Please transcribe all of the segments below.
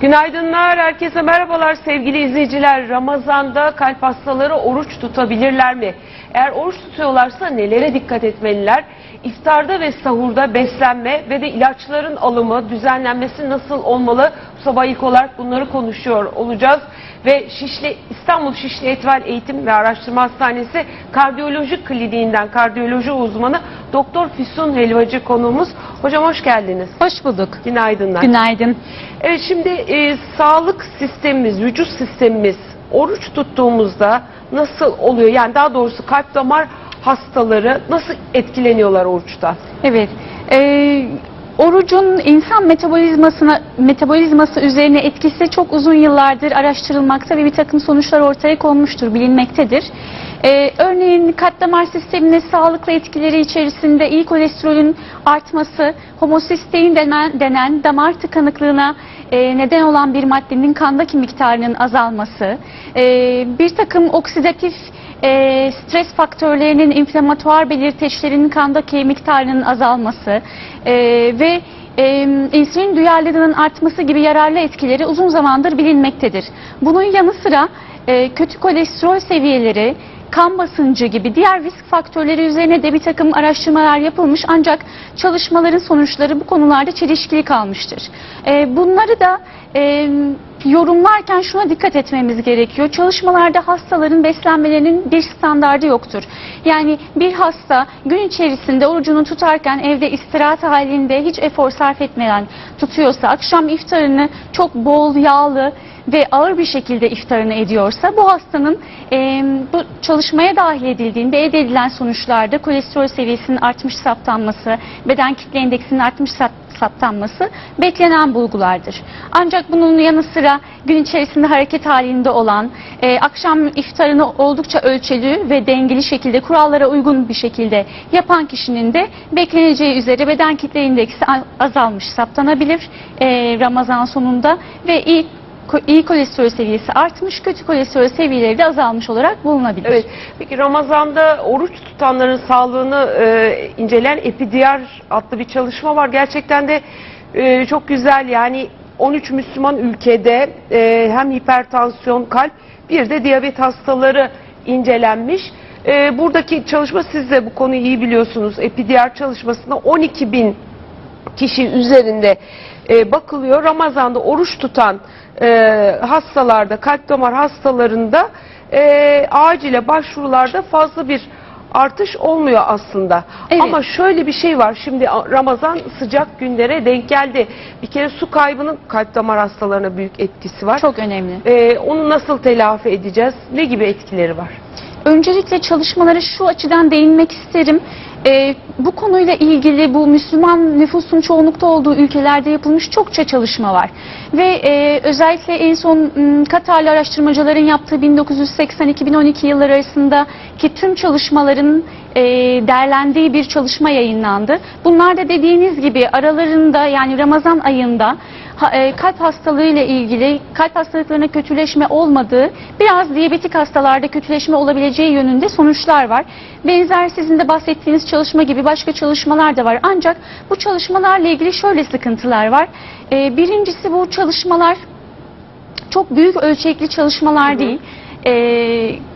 Günaydınlar, herkese merhabalar sevgili izleyiciler. Ramazan'da kalp hastaları oruç tutabilirler mi? Eğer oruç tutuyorlarsa nelere dikkat etmeliler? İftarda ve sahurda beslenme ve de ilaçların alımı, düzenlenmesi nasıl olmalı? Bu sabah ilk olarak bunları konuşuyor olacağız. Ve Şişli, İstanbul Şişli Etvel Eğitim ve Araştırma Hastanesi Kardiyoloji Kliniğinden kardiyoloji uzmanı Doktor Füsun Helvacı konuğumuz. Hocam hoş geldiniz. Hoş bulduk. Günaydınlar. Günaydın. Evet şimdi e, sağlık sistemimiz, vücut sistemimiz oruç tuttuğumuzda nasıl oluyor? Yani daha doğrusu kalp damar hastaları nasıl etkileniyorlar oruçta? Evet. Ee, orucun insan metabolizmasına metabolizması üzerine etkisi çok uzun yıllardır araştırılmakta ve bir takım sonuçlar ortaya konmuştur, bilinmektedir. Ee, örneğin kalp damar sistemine sağlıklı etkileri içerisinde iyi kolesterolün artması, homosistein denen, denen damar tıkanıklığına e, neden olan bir maddenin kandaki miktarının azalması, e, bir takım oksidatif e, stres faktörlerinin inflamatuar belirteçlerinin kandaki miktarının azalması e, ve e, insülin duyarlılığının artması gibi yararlı etkileri uzun zamandır bilinmektedir. Bunun yanı sıra e, kötü kolesterol seviyeleri, kan basıncı gibi diğer risk faktörleri üzerine de bir takım araştırmalar yapılmış ancak çalışmaların sonuçları bu konularda çelişkili kalmıştır. E, bunları da e, yorumlarken şuna dikkat etmemiz gerekiyor. Çalışmalarda hastaların beslenmelerinin bir standardı yoktur. Yani bir hasta gün içerisinde orucunu tutarken evde istirahat halinde hiç efor sarf etmeden tutuyorsa, akşam iftarını çok bol yağlı ve ağır bir şekilde iftarını ediyorsa bu hastanın e, bu çalışmaya dahil edildiğinde elde edilen sonuçlarda kolesterol seviyesinin artmış saptanması, beden kitle indeksinin artmış sap- saptanması beklenen bulgulardır. Ancak bunun yanı sıra gün içerisinde hareket halinde olan, e, akşam iftarını oldukça ölçülü ve dengeli şekilde kurallara uygun bir şekilde yapan kişinin de bekleneceği üzere beden kitle indeksi azalmış saptanabilir e, Ramazan sonunda ve ko- iyi kolesterol seviyesi artmış, kötü kolesterol seviyeleri de azalmış olarak bulunabilir. Evet. Peki Ramazan'da oruç tutanların sağlığını e, inceleyen Epidiyar adlı bir çalışma var. Gerçekten de e, çok güzel. Yani 13 Müslüman ülkede e, hem hipertansiyon, kalp bir de diyabet hastaları incelenmiş. E, buradaki çalışma siz de bu konuyu iyi biliyorsunuz. Epidiyar çalışmasında 12 bin kişi üzerinde e, bakılıyor. Ramazan'da oruç tutan e, hastalarda, kalp damar hastalarında e, acile başvurularda fazla bir artış olmuyor aslında. Evet. Ama şöyle bir şey var. Şimdi Ramazan sıcak günlere denk geldi. Bir kere su kaybının kalp damar hastalarına büyük etkisi var. Çok önemli. E, onu nasıl telafi edeceğiz? Ne gibi etkileri var? Öncelikle çalışmalara şu açıdan değinmek isterim. Ee, bu konuyla ilgili bu Müslüman nüfusun çoğunlukta olduğu ülkelerde yapılmış çokça çalışma var. Ve e, özellikle en son m, Katarlı araştırmacıların yaptığı 1980-2012 yılları arasındaki tüm çalışmaların e, değerlendiği bir çalışma yayınlandı. Bunlar da dediğiniz gibi aralarında yani Ramazan ayında ha- e, kalp hastalığı ile ilgili kalp hastalıklarına kötüleşme olmadığı, biraz diyabetik hastalarda kötüleşme olabileceği yönünde sonuçlar var. Benzer sizin de bahsettiğiniz çalışma gibi başka çalışmalar da var. Ancak bu çalışmalarla ilgili şöyle sıkıntılar var. E, birincisi bu çalışmalar çok büyük ölçekli çalışmalar değil. E,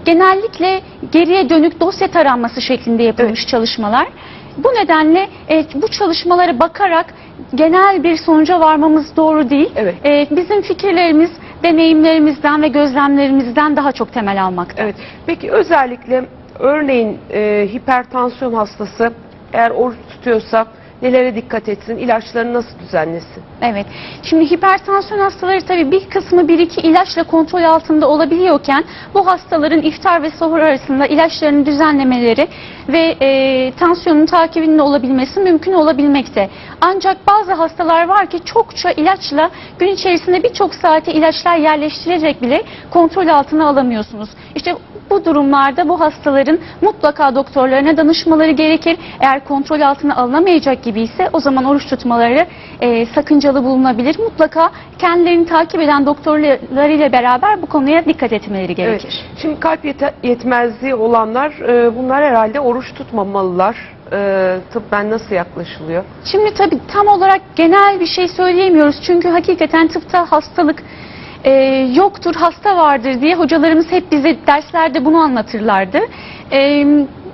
genellikle geriye dönük dosya taranması şeklinde yapılmış çalışmalar. Bu nedenle e, bu çalışmalara bakarak genel bir sonuca varmamız doğru değil. Evet. E, bizim fikirlerimiz deneyimlerimizden ve gözlemlerimizden daha çok temel almakta. Evet. Peki özellikle örneğin e, hipertansiyon hastası eğer oruç tutuyorsa nelere dikkat etsin? İlaçlarını nasıl düzenlesin? Evet. Şimdi hipertansiyon hastaları tabii bir kısmı bir iki ilaçla kontrol altında olabiliyorken bu hastaların iftar ve sahur arasında ilaçlarını düzenlemeleri ve e, tansiyonun takibinin olabilmesi mümkün olabilmekte. Ancak bazı hastalar var ki çokça ilaçla gün içerisinde birçok saate ilaçlar yerleştirerek bile kontrol altına alamıyorsunuz. İşte bu durumlarda bu hastaların mutlaka doktorlarına danışmaları gerekir. Eğer kontrol altına alınamayacak gibi ise o zaman oruç tutmaları e, sakıncalı bulunabilir. Mutlaka kendilerini takip eden doktorlarıyla beraber bu konuya dikkat etmeleri gerekir. Evet. Şimdi kalp yete- yetmezliği olanlar e, bunlar herhalde oruç tutmamalılar. e, tıbben nasıl yaklaşılıyor? Şimdi tabii tam olarak genel bir şey söyleyemiyoruz. Çünkü hakikaten tıpta hastalık e, yoktur, hasta vardır diye hocalarımız hep bize derslerde bunu anlatırlardı. E,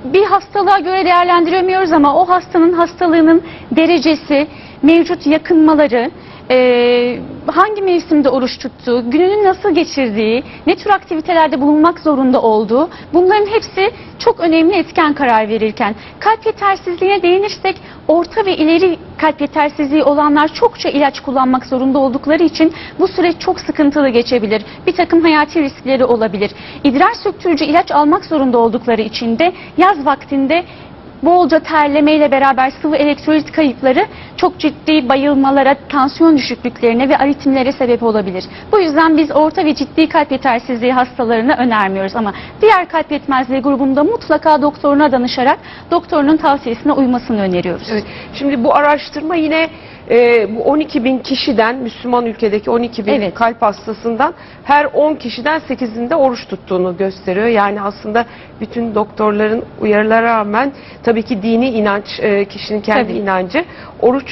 bir hastalığa göre değerlendiremiyoruz ama o hastanın hastalığının derecesi, mevcut yakınmaları, e, hangi mevsimde oruç tuttuğu, gününü nasıl geçirdiği, ne tür aktivitelerde bulunmak zorunda olduğu bunların hepsi çok önemli etken karar verirken. Kalp yetersizliğine değinirsek orta ve ileri kalp yetersizliği olanlar çokça ilaç kullanmak zorunda oldukları için bu süreç çok sıkıntılı geçebilir. Bir takım hayati riskleri olabilir. İdrar söktürücü ilaç almak zorunda oldukları için de yaz vaktinde bolca terlemeyle beraber sıvı elektrolit kayıpları çok ciddi bayılmalara, tansiyon düşüklüklerine ve aritmilere sebep olabilir. Bu yüzden biz orta ve ciddi kalp yetersizliği hastalarına önermiyoruz ama diğer kalp yetmezliği grubunda mutlaka doktoruna danışarak doktorunun tavsiyesine uymasını öneriyoruz. Evet. Şimdi bu araştırma yine e, bu 12 bin kişiden Müslüman ülkedeki 12 bin Evet. kalp hastasından her 10 kişiden 8'inde oruç tuttuğunu gösteriyor. Yani aslında bütün doktorların uyarılara rağmen tabii ki dini inanç e, kişinin kendi Tabii. inancı oruç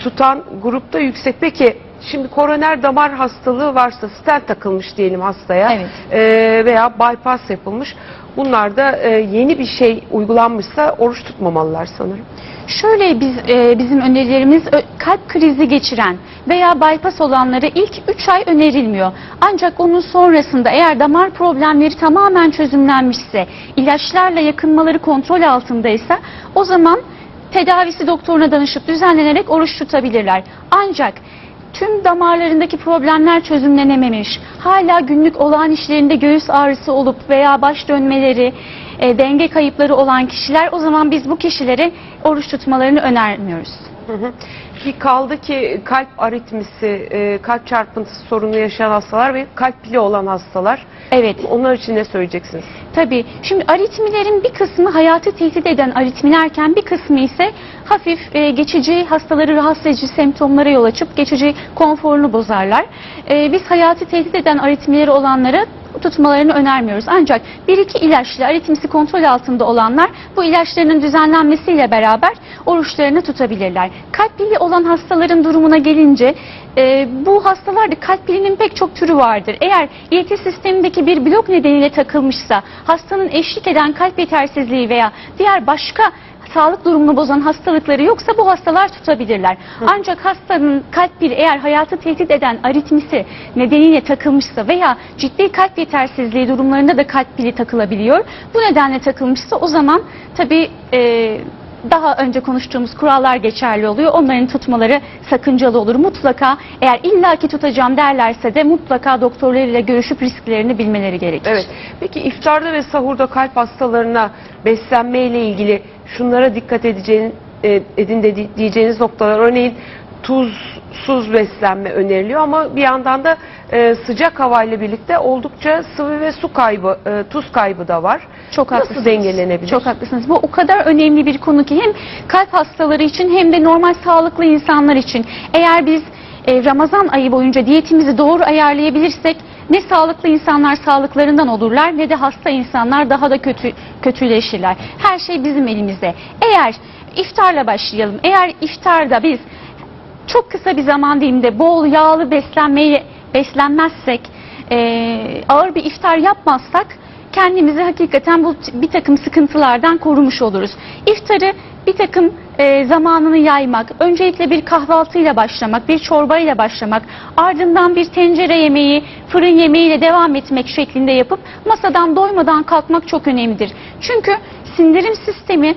tutan grupta yüksek. Peki şimdi koroner damar hastalığı varsa stent takılmış diyelim hastaya Evet. e, veya bypass yapılmış. Bunlarda e, yeni bir şey uygulanmışsa oruç tutmamalılar sanırım. Şöyle biz e, bizim önerilerimiz kalp krizi geçiren veya bypass olanlara ilk 3 ay önerilmiyor. Ancak onun sonrasında eğer damar problemleri tamamen çözümlenmişse, ilaçlarla yakınmaları kontrol altındaysa o zaman tedavisi doktoruna danışıp düzenlenerek oruç tutabilirler. Ancak tüm damarlarındaki problemler çözümlenememiş, hala günlük olağan işlerinde göğüs ağrısı olup veya baş dönmeleri, e, denge kayıpları olan kişiler o zaman biz bu kişilere oruç tutmalarını önermiyoruz. Hı hı. Bir kaldı ki kalp aritmisi, e, kalp çarpıntısı sorunu yaşayan hastalar ve kalp pili olan hastalar. Evet. Onlar için ne söyleyeceksiniz? Tabii. Şimdi aritmilerin bir kısmı hayatı tehdit eden aritmilerken bir kısmı ise hafif e, geçici hastaları rahatsız edici semptomlara yol açıp geçici konforunu bozarlar. E, biz hayatı tehdit eden aritmileri olanlara tutmalarını önermiyoruz. Ancak bir iki ilaçla aritmisi kontrol altında olanlar bu ilaçlarının düzenlenmesiyle beraber oruçlarını tutabilirler. Kalp pili olan hastaların durumuna gelince e, bu hastalarda kalp pilinin pek çok türü vardır. Eğer ileti sistemindeki bir blok nedeniyle takılmışsa hastanın eşlik eden kalp yetersizliği veya diğer başka sağlık durumunu bozan hastalıkları yoksa bu hastalar tutabilirler. Ancak hastanın kalp pili eğer hayatı tehdit eden aritmisi nedeniyle takılmışsa veya ciddi kalp yetersizliği durumlarında da kalp pili takılabiliyor. Bu nedenle takılmışsa o zaman tabii e, daha önce konuştuğumuz kurallar geçerli oluyor. Onların tutmaları sakıncalı olur. Mutlaka eğer illaki tutacağım derlerse de mutlaka doktorlarıyla görüşüp risklerini bilmeleri gerekir. Evet. Peki iftarda ve sahurda kalp hastalarına beslenme ile ilgili şunlara dikkat edeceğin, e, edin de di- diyeceğiniz noktalar örneğin tuzsuz beslenme öneriliyor ama bir yandan da e, sıcak havayla birlikte oldukça sıvı ve su kaybı, e, tuz kaybı da var. Çok Nasıl haklısınız. dengelenebilir? Çok haklısınız. Bu o kadar önemli bir konu ki hem kalp hastaları için hem de normal sağlıklı insanlar için. Eğer biz e, Ramazan ayı boyunca diyetimizi doğru ayarlayabilirsek ne sağlıklı insanlar sağlıklarından olurlar ne de hasta insanlar daha da kötü kötüleşirler. Her şey bizim elimizde. Eğer iftarla başlayalım. Eğer iftarda biz çok kısa bir zaman diliminde bol yağlı beslenmeyi beslenmezsek, e, ağır bir iftar yapmazsak kendimizi hakikaten bu bir takım sıkıntılardan korumuş oluruz. İftarı bir takım e, zamanını yaymak, öncelikle bir kahvaltıyla başlamak, bir çorbayla başlamak, ardından bir tencere yemeği, fırın yemeğiyle devam etmek şeklinde yapıp masadan doymadan kalkmak çok önemlidir. Çünkü sindirim sistemi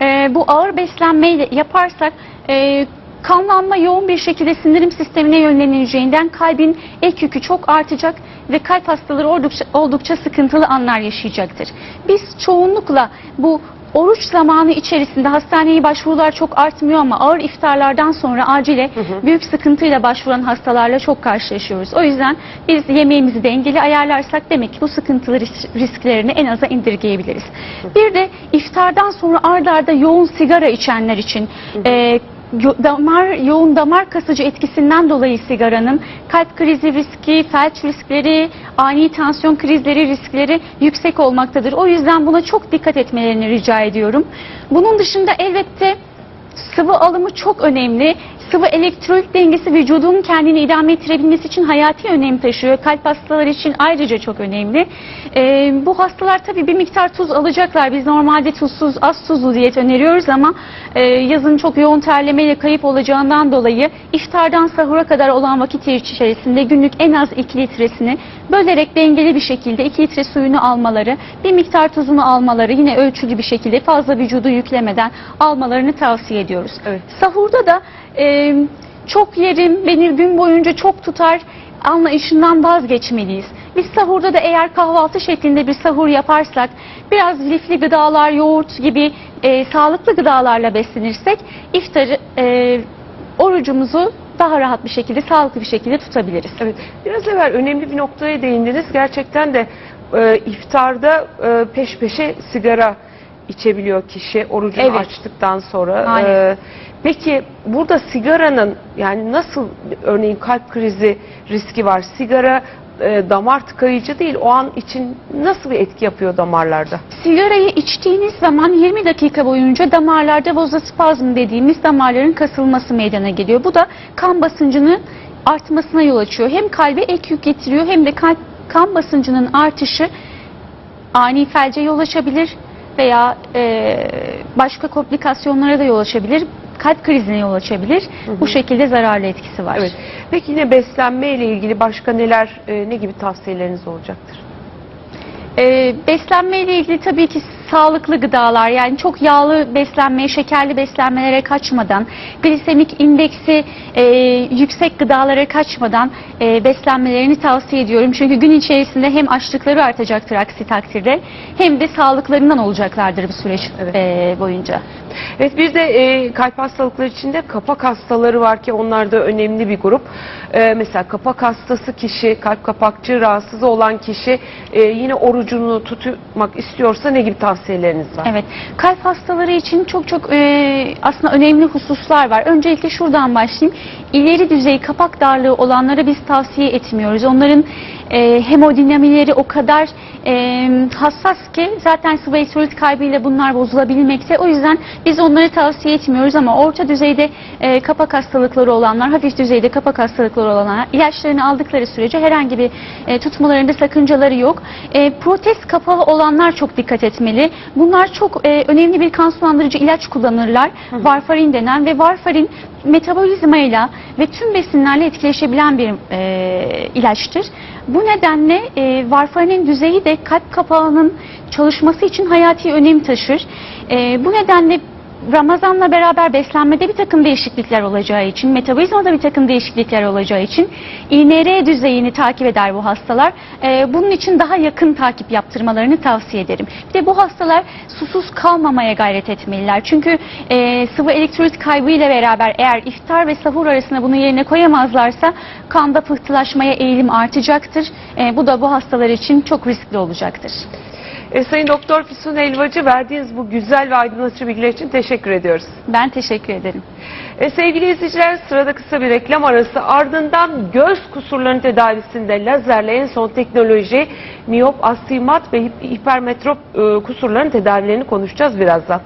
e, bu ağır beslenmeyle yaparsak e, kanlanma yoğun bir şekilde sindirim sistemine yönlenileceğinden kalbin ek yükü çok artacak ve kalp hastaları oldukça, oldukça sıkıntılı anlar yaşayacaktır. Biz çoğunlukla bu oruç zamanı içerisinde hastaneye başvurular çok artmıyor ama ağır iftarlardan sonra acile büyük sıkıntıyla başvuran hastalarla çok karşılaşıyoruz. O yüzden biz yemeğimizi dengeli ayarlarsak demek ki bu sıkıntılı ris- risklerini en aza indirgeyebiliriz. Bir de iftardan sonra ard arda yoğun sigara içenler için e, damar yoğun damar kasıcı etkisinden dolayı sigaranın kalp krizi riski, felç riskleri, ani tansiyon krizleri riskleri yüksek olmaktadır. O yüzden buna çok dikkat etmelerini rica ediyorum. Bunun dışında elbette sıvı alımı çok önemli. Sıvı elektrolit dengesi vücudun kendini idame ettirebilmesi için hayati önem taşıyor. Kalp hastaları için ayrıca çok önemli. Ee, bu hastalar tabii bir miktar tuz alacaklar. Biz normalde tuzsuz, az tuzlu diyet öneriyoruz ama e, yazın çok yoğun terlemeyle kayıp olacağından dolayı iftardan sahura kadar olan vakit içerisinde günlük en az 2 litresini bölerek dengeli bir şekilde 2 litre suyunu almaları, bir miktar tuzunu almaları yine ölçülü bir şekilde fazla vücudu yüklemeden almalarını tavsiye ediyoruz. Evet. Sahurda da e, çok yerim, beni gün boyunca çok tutar anlayışından vazgeçmeliyiz. Biz sahurda da eğer kahvaltı şeklinde bir sahur yaparsak, biraz lifli gıdalar, yoğurt gibi e, sağlıklı gıdalarla beslenirsek iftarı, e, orucumuzu daha rahat bir şekilde, sağlıklı bir şekilde tutabiliriz. Evet, biraz evvel önemli bir noktaya değindiniz. Gerçekten de e, iftarda e, peş peşe sigara içebiliyor kişi orucunu Evet. açtıktan sonra. E, peki burada sigaranın yani nasıl örneğin kalp krizi riski var? Sigara e, damar tıkayıcı değil. O an için nasıl bir etki yapıyor damarlarda? Sigarayı içtiğiniz zaman 20 dakika boyunca damarlarda vazospazm dediğimiz damarların kasılması meydana geliyor. Bu da kan basıncının artmasına yol açıyor. Hem kalbe ek yük getiriyor hem de kalp, kan basıncının artışı ani felce yol açabilir veya e, başka komplikasyonlara da yol açabilir. Kalp krizine yol açabilir. Bu şekilde zararlı etkisi var. Evet. Peki yine beslenme ile ilgili başka neler e, ne gibi tavsiyeleriniz olacaktır? Ee, beslenme ile ilgili tabii ki sağlıklı gıdalar yani çok yağlı beslenmeye, şekerli beslenmelere kaçmadan, glisemik indeksi e, yüksek gıdalara kaçmadan e, beslenmelerini tavsiye ediyorum. Çünkü gün içerisinde hem açlıkları artacaktır aksi takdirde hem de sağlıklarından olacaklardır bu süreç Evet. e, boyunca. Evet bir de e, kalp hastalıkları içinde kapak hastaları var ki onlar da önemli bir grup. E, mesela kapak hastası kişi, kalp kapakçığı rahatsızı olan kişi e, yine orucunu tutmak istiyorsa ne gibi tavsiyeleriniz var? Evet, kalp hastaları için çok çok e, aslında önemli hususlar var. Öncelikle şuradan başlayayım. İleri düzey kapak darlığı olanlara biz tavsiye etmiyoruz. Onların e, hemodinamileri o kadar e, hassas ki zaten sıvı elektrolit kaybıyla bunlar bozulabilmekte. O yüzden biz onları tavsiye etmiyoruz ama orta düzeyde e, kapak hastalıkları olanlar, hafif düzeyde kapak hastalıkları olanlar ilaçlarını aldıkları sürece herhangi bir e, tutmalarında sakıncaları yok. E, protez kapalı olanlar çok dikkat etmeli. Bunlar çok e, önemli bir kan sulandırıcı ilaç kullanırlar. Varfarin denen ve varfarin metabolizmayla ve tüm besinlerle etkileşebilen bir e, ilaçtır. Bu nedenle e, varfarinin düzeyi de kalp kapağının çalışması için hayati önem taşır. E, bu nedenle Ramazanla beraber beslenmede bir takım değişiklikler olacağı için, metabolizmada bir takım değişiklikler olacağı için INR düzeyini takip eder bu hastalar. Ee, bunun için daha yakın takip yaptırmalarını tavsiye ederim. Bir de bu hastalar susuz kalmamaya gayret etmeliler. Çünkü e, sıvı elektrolit kaybıyla beraber eğer iftar ve sahur arasında bunu yerine koyamazlarsa kanda pıhtılaşmaya eğilim artacaktır. E, bu da bu hastalar için çok riskli olacaktır. E, Sayın Doktor Füsun Elvacı verdiğiniz bu güzel ve aydınlatıcı bilgiler için teşekkür ediyoruz. Ben teşekkür ederim. E, sevgili izleyiciler sırada kısa bir reklam arası ardından göz kusurlarının tedavisinde lazerle en son teknoloji miyop, astigmat ve hip- hipermetrop e, kusurların tedavilerini konuşacağız birazdan.